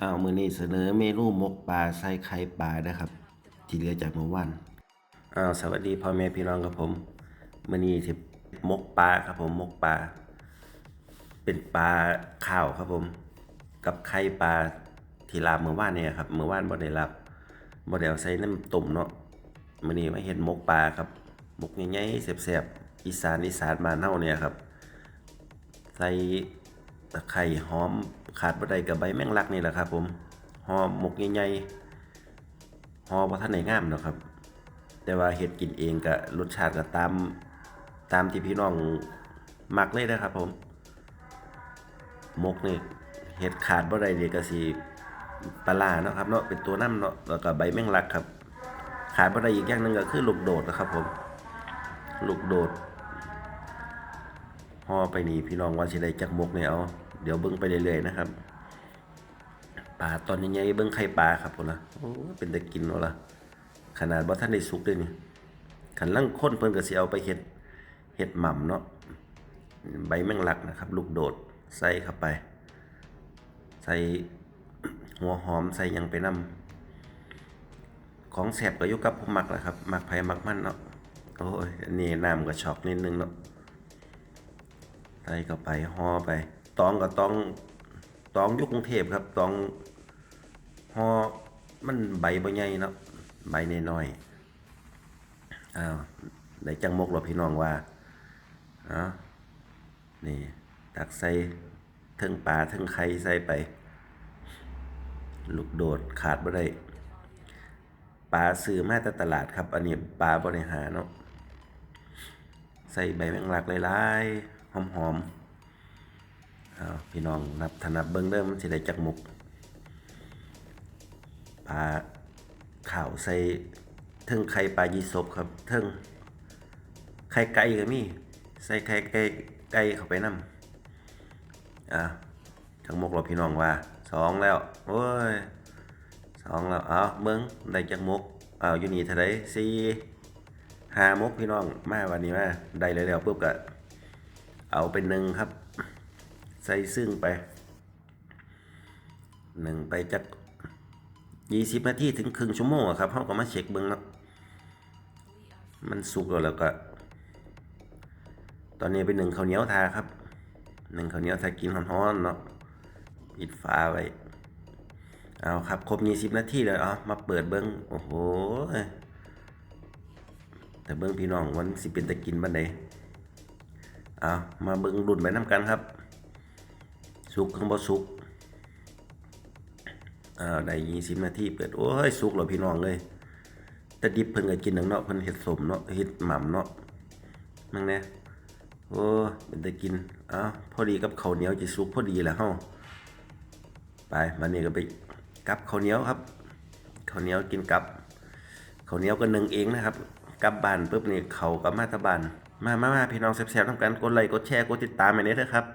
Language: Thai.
อ้าวมือนี้เสนอเมนูหมกปลาใส่ไข่ปลานะครับ ที่เหลือจากเมื่อวานอ้าวสวัสดีพ่อแม่พี่น้องครับผมมือนี้ที่หมกปลาครับผมหมกปลาเป็นปลาข้าวครับผม กับไข่ปลาที่ลาบเมื่อวานเนี่ยครับเมื่อวานบ่ได้ลาบบ่ได้เอาใส่น้ำต้มเนาะมือนี้มาเฮ็ดหมกปลาครับหมกใหญ่ๆแซ่บๆอีสานอีสานบ้านเฮาเนี่ยครับใส่ ตะไคร้หอม ขาดบ่ไดกับใบแมงลักนี่แหละครับผมห่อหมกใหญ่ๆห่อบ่ทันได้งามดอกครับ แต่ว่าเฮ็ดกินเองก็รสชาติก็ตามตามที่พี่น้องมักเลยนะครับผมหมกนี่เฮ็ดขาดบ่ได้นี่ก็สิปลาเนาะครับเนาะเป็นตัวน้ำเนาะแล้วก็ใบแมงลักครับ ขาดบ่ไดอีกอย่างหนึงก็คือลูกโดดนะครับผมลูกโดด ห่อไปนี่พี่น้องว่าสิได้จักมกเนี่ยเอาเดี๋ยวเบิ่งไปเรื่อยๆนะครับปลาตอนใหญ่ๆเบิ่งไข่ปลาครับพุ่นะโอ้เป็นตะกินเนาะล่ะขนาดบ่าทันได้สุกเลยนี่คันลังคนเพิ่นก็สิเอาไปเฮ็ดเฮ็ดหม่ำเนาะใบแมงลักนะครับ ลูกโดดใส่เข้าไป ใส่หัวหอมใส่ยังไปนํของแซ่บก็ยู่กับผู้มักแหละครับมักไผมักมันเนาะโอ้ยนนี้น้ำก็ช็อกนิดนึงเนาะ ใส่เข้าไปห่อไป ตองกับตองตองอยุกรุงเทพครับ ตองห่อมันใบบ่ใหญ่เนาะใบน้อยๆอ้าวได้จังมกหรอพี่น้องว่าอ้าวนี่ตักใส่เทิงปลาเทิงไข่ใส่ไป ลูกโดดขาดบ่ได้ปลาซื้อมาแต่ตลาดครับ อันนี้ปลาบริหารเนาะใส่ใบแมงลักหลายๆ หอมๆเอาพี่น้องนับถนับเบิ้งเริ่มสิได้จักหมุกปลาข่าวใส่เทิงไข่ปลายีสบครับเทิงไข่ไก่ก็มีใส่ไข่ไก่ไก่เข้าไปนำอะจักหมกเราพี่น้องว่าสองแล้วโอ้ยสองแล้วเอาเบิ้งได้จักหมกเอาอยู่นี่เท่าไดสี่หามุกพี่น้องมาวันนี้มาได้เลยแล้วปุ๊บก็ เอาเป็นหนึ่งครับ ใส่ซึ่งไปหนึ่งไปจักยี่สิบนาทีถึงครึ่งชั่วโมงครับเขาก็มาเช็คเบิ้งเนาะมันสุกแล้วแล้วก็ ตอนนี้เป็นหนึ่งข้าวเหนียวทาครับหนึ่งข้าวเหนียวทากินร้อนๆเนาะปิดฝาไว้เอาครับ ครบยี่สิบนาทีแล้วเอามาเปิดเบิ้งโอ้โหแต่เบิ่งพี่น้องมันสิเป็นตะกินบันได เอามาเบิ่งรุ่นไปน้ำกันครับ สุกข้างบ่สุกอ้าได้ยี่สิบนาทีเปิด โอ้ย สุกแล้วพี่น้องเลยแต่ดิบเพิ่นก็กินหนังเนาะเพิ่นเฮ็ดสมเนาะเฮ็ดหม่ำเนาะมั่งแน่โอ้เป็นตะกินอ้าวพอดีกับข้าวเหนียวจะสุกพอดีแหละเฮาไปวันนี้ก็ไปกับข้าวเหนียวครับข้าวเหนียวกินกับข้าวเหนียวก็นึ่งเองนะครับ กลับบ้านปุ๊บนี่เขากับมาตาบ้าน มามามาพี่น้องแซ่บๆทำกันกดไลค์กดแชร์กดติดตามไปเด้อครับ